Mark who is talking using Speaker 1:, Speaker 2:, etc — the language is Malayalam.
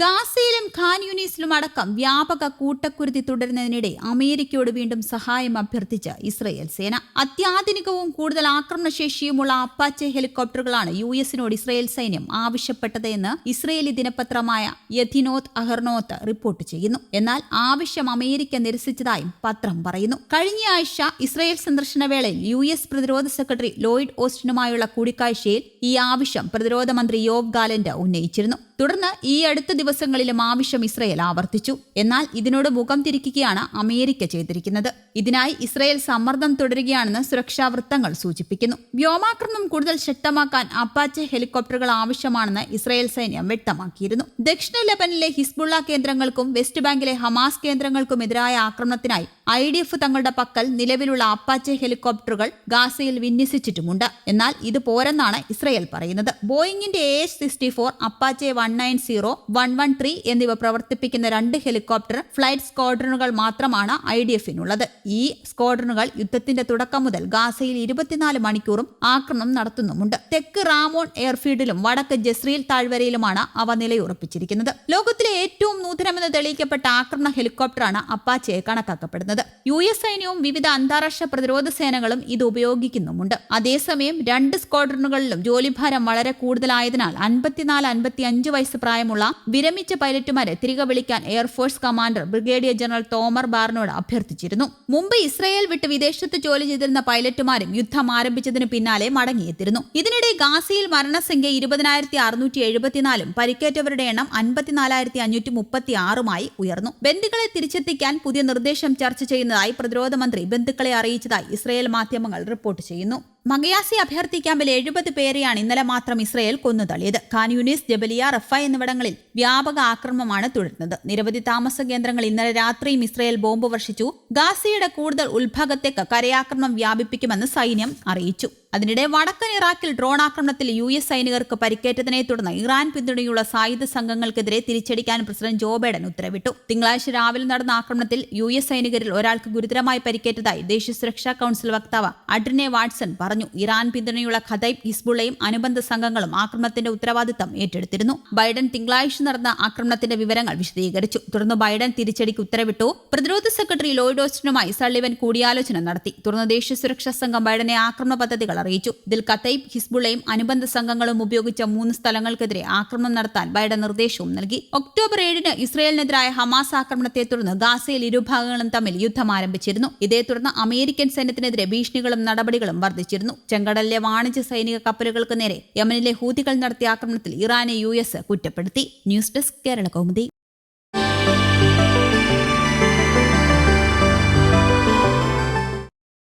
Speaker 1: ഗാസയിലും ഖാൻ യൂണീസിലും അടക്കം വ്യാപക കൂട്ടക്കുരുതി തുടരുന്നതിനിടെ അമേരിക്കയോട് വീണ്ടും സഹായം അഭ്യർത്ഥിച്ച് ഇസ്രയേൽ സേന. അത്യാധുനികവും കൂടുതൽ ആക്രമണശേഷിയുമുള്ള അപ്പാച്ചെ ഹെലികോപ്റ്ററുകളാണ് യു എസിനോട് ഇസ്രയേൽ സൈന്യം ആവശ്യപ്പെട്ടത് എന്ന് ഇസ്രയേലി ദിനപത്രമായ യഥിനോത്ത് അഹർനോത്ത് റിപ്പോർട്ട് ചെയ്യുന്നു. എന്നാൽ ആവശ്യം അമേരിക്ക നിരസിച്ചതായും പത്രം പറയുന്നു. കഴിഞ്ഞ ആഴ്ച ഇസ്രയേൽ സന്ദർശന വേളയിൽ യു എസ് പ്രതിരോധ സെക്രട്ടറി ലോയിഡ് ഓസ്റ്റിനുമായുള്ള കൂടിക്കാഴ്ചയിൽ ഈ ആവശ്യം പ്രതിരോധ മന്ത്രി യോവ് ഗാലന്റ് ഉന്നയിച്ചിരുന്നു. തുടർന്ന് ഈ അടുത്ത ദിവസങ്ങളിലും ആവശ്യം ഇസ്രയേൽ ആവർത്തിച്ചു. എന്നാൽ ഇതിനോട് മുഖം തിരിക്കുകയാണ് അമേരിക്ക ചെയ്തിരിക്കുന്നത്. ഇതിനായി ഇസ്രയേൽ സമ്മർദ്ദം തുടരുകയാണെന്ന് സുരക്ഷാ വൃത്തങ്ങൾ സൂചിപ്പിക്കുന്നു. വ്യോമാക്രമണം കൂടുതൽ ശക്തമാക്കാൻ അപ്പാച്ചെ ഹെലികോപ്റ്ററുകൾ ആവശ്യമാണെന്ന് ഇസ്രയേൽ സൈന്യം വ്യക്തമാക്കിയിരുന്നു. ദക്ഷിണ ലെബനിലെ ഹിസ്ബുള്ള കേന്ദ്രങ്ങൾക്കും വെസ്റ്റ് ബാങ്കിലെ ഹമാസ് കേന്ദ്രങ്ങൾക്കും എതിരായ ആക്രമണത്തിനായി ഐ ഡി എഫ് തങ്ങളുടെ പക്കൽ നിലവിലുള്ള അപ്പാച്ചെ ഹെലികോപ്റ്ററുകൾ ഗാസയിൽ വിന്യസിച്ചിട്ടുമുണ്ട്. എന്നാൽ ഇത് പോരെന്നാണ് ഇസ്രയേൽ പറയുന്നത്. ബോയിങ്ങിന്റെ A H sixty four Apache one nine zero one one three എന്നിവ പ്രവർത്തിപ്പിക്കുന്ന രണ്ട് ഹെലികോപ്റ്റർ ഫ്ലൈറ്റ് സ്ക്വാഡ്രണുകൾ മാത്രമാണ് ഐ ഡി എഫിനുള്ളത്. ഈ സ്ക്വാഡ്രണുകൾ യുദ്ധത്തിന്റെ തുടക്കം മുതൽ ഗാസയിൽ ഇരുപത്തിനാല് മണിക്കൂറും ആക്രമണം നടത്തുന്നുമുണ്ട്. തെക്ക് റാമോൺ എയർഫീൽഡിലും വടക്ക് ജസ്രീൽ താഴ്വരയിലുമാണ് അവ നിലയുറപ്പിച്ചിരിക്കുന്നത്. ലോകത്തിലെ ഏറ്റവും നൂതനമെന്ന് തെളിയിക്കപ്പെട്ട ആക്രമണ ഹെലികോപ്റ്ററാണ് അപ്പാച്ചയെ കണക്കാക്കപ്പെടുന്നത്. യു എസ് സൈന്യവും വിവിധ അന്താരാഷ്ട്ര പ്രതിരോധ സേനകളും ഇത് ഉപയോഗിക്കുന്നുമുണ്ട്. അതേസമയം രണ്ട് സ്ക്വാഡ്രണുകളിലും ജോലിഭാരം വളരെ കൂടുതലായതിനാൽ അൻപത്തിനാല് അൻപത്തി അഞ്ച് വയസ്സ് പ്രായമുള്ള വിരമിച്ച പൈലറ്റുമാരെ തിരികെ വിളിക്കാൻ air force commander brigadier general Tomer ബാറിനോട് അഭ്യർത്ഥിച്ചിരുന്നു. മുമ്പ് ഇസ്രയേൽ വിട്ട് വിദേശത്ത് ജോലി ചെയ്തിരുന്ന പൈലറ്റുമാരും യുദ്ധം ആരംഭിച്ചതിന് പിന്നാലെ മടങ്ങിയെത്തിയിരുന്നു. ഇതിനിടെ ഗാസയിൽ മരണസംഖ്യ ഇരുപതിനായിരത്തി അറുന്നൂറ്റി എഴുപത്തിനാലും പരിക്കേറ്റവരുടെ എണ്ണം അൻപത്തിനാലായിരത്തി അഞ്ഞൂറ്റി മുപ്പത്തി ആറുമായി ഉയർന്നു. ബന്ധുക്കളെ തിരിച്ചെത്തിക്കാൻ പുതിയ നിർദ്ദേശം ചർച്ച ചെയ്യുന്നതായി പ്രതിരോധ മന്ത്രി ബന്ധുക്കളെ അറിയിച്ചതായി ഇസ്രയേൽ മാധ്യമങ്ങൾ റിപ്പോർട്ട് ചെയ്യുന്നു. മഗയാസി അഭ്യർത്ഥി ക്യാമ്പിൽ എഴുപത് പേരെയാണ് ഇന്നലെ മാത്രം ഇസ്രയേൽ കൊന്നുതള്ളിയത്. ഖാൻ യൂനിസ് ജബലിയ റഫ എന്നിവിടങ്ങളിൽ വ്യാപക ആക്രമണമാണ് തുടരുന്നത്. നിരവധി താമസ കേന്ദ്രങ്ങൾ ഇന്നലെ രാത്രിയും ഇസ്രയേൽ ബോംബ് വർഷിച്ചു. ഗാസിയുടെ കൂടുതൽ ഉത്ഭാഗത്തേക്ക് കരയാക്രമണം വ്യാപിപ്പിക്കുമെന്ന് സൈന്യം അറിയിച്ചു. അതിനിടെ വടക്കൻ ഇറാഖിൽ ഡ്രോൺ ആക്രമണത്തിൽ യു എസ് സൈനികർക്ക് പരിക്കേറ്റതിനെ തുടർന്ന് ഇറാൻ പിന്തുണയുള്ള സായുധ സംഘങ്ങൾക്കെതിരെ തിരിച്ചടിക്കാൻ പ്രസിഡന്റ് ജോ ബൈഡൻ ഉത്തരവിട്ടു. തിങ്കളാഴ്ച രാവിലെ നടന്ന ആക്രമണത്തിൽ യു എസ് സൈനികരിൽ ഒരാൾക്ക് ഗുരുതരമായി പരിക്കേറ്റതായി ദേശീയ സുരക്ഷാ കൌൺസിൽ വക്താവ് അഡ്രിനെ വാട്സൺ പറഞ്ഞു. ഇറാൻ പിന്തുണയുള്ള ഖദൈബ് ഹിസ്ബുള്ളയും അനുബന്ധ സംഘങ്ങളും ആക്രമണത്തിന്റെ ഉത്തരവാദിത്തം ഏറ്റെടുത്തിരുന്നു. ബൈഡൻ തിങ്കളാഴ്ച നടന്ന ആക്രമണത്തിന്റെ വിവരങ്ങൾ വിശദീകരിച്ചു. തുടർന്ന് ബൈഡൻ തിരിച്ചടിക്ക് ഉത്തരവിട്ടു. പ്രതിരോധ സെക്രട്ടറി ലോയിഡ് ഓസ്റ്റിനുമായി സള്ളിവൻ കൂടിയാലോചന നടത്തി. തുടർന്ന് ദേശീയ സുരക്ഷാ സംഘം ബൈഡനെ ആക്രമണ പദ്ധതികൾ അറിയിച്ചു. ഇതിൽ കത്തൈബ് ഹിസ്ബുള്ളയും അനുബന്ധ സംഘങ്ങളും ഉപയോഗിച്ച മൂന്ന് സ്ഥലങ്ങൾക്കെതിരെ ആക്രമണം നടത്താൻ ബൈഡൻ നിർദ്ദേശവും നൽകി. ഒക്ടോബർ ഏഴിന് ഇസ്രയേലിനെതിരായ ഹമാസ് ആക്രമണത്തെ തുടർന്ന് ഗാസയിൽ ഇരുഭാഗങ്ങളും തമ്മിൽ യുദ്ധം ആരംഭിച്ചിരുന്നു. ഇതേ തുടർന്ന് അമേരിക്കൻ സൈന്യത്തിനെതിരെ ഭീഷണികളും നടപടികളും വർദ്ധിച്ചിരുന്നു. ചെങ്കടലിലെ വാണിജ്യ സൈനിക കപ്പലുകൾക്ക് നേരെ യമനിലെ ഹൂതികൾ നടത്തിയ ആക്രമണത്തിൽ ഇറാനെ യു എസ് കുറ്റപ്പെടുത്തി. News desk Kerala Kaumudi.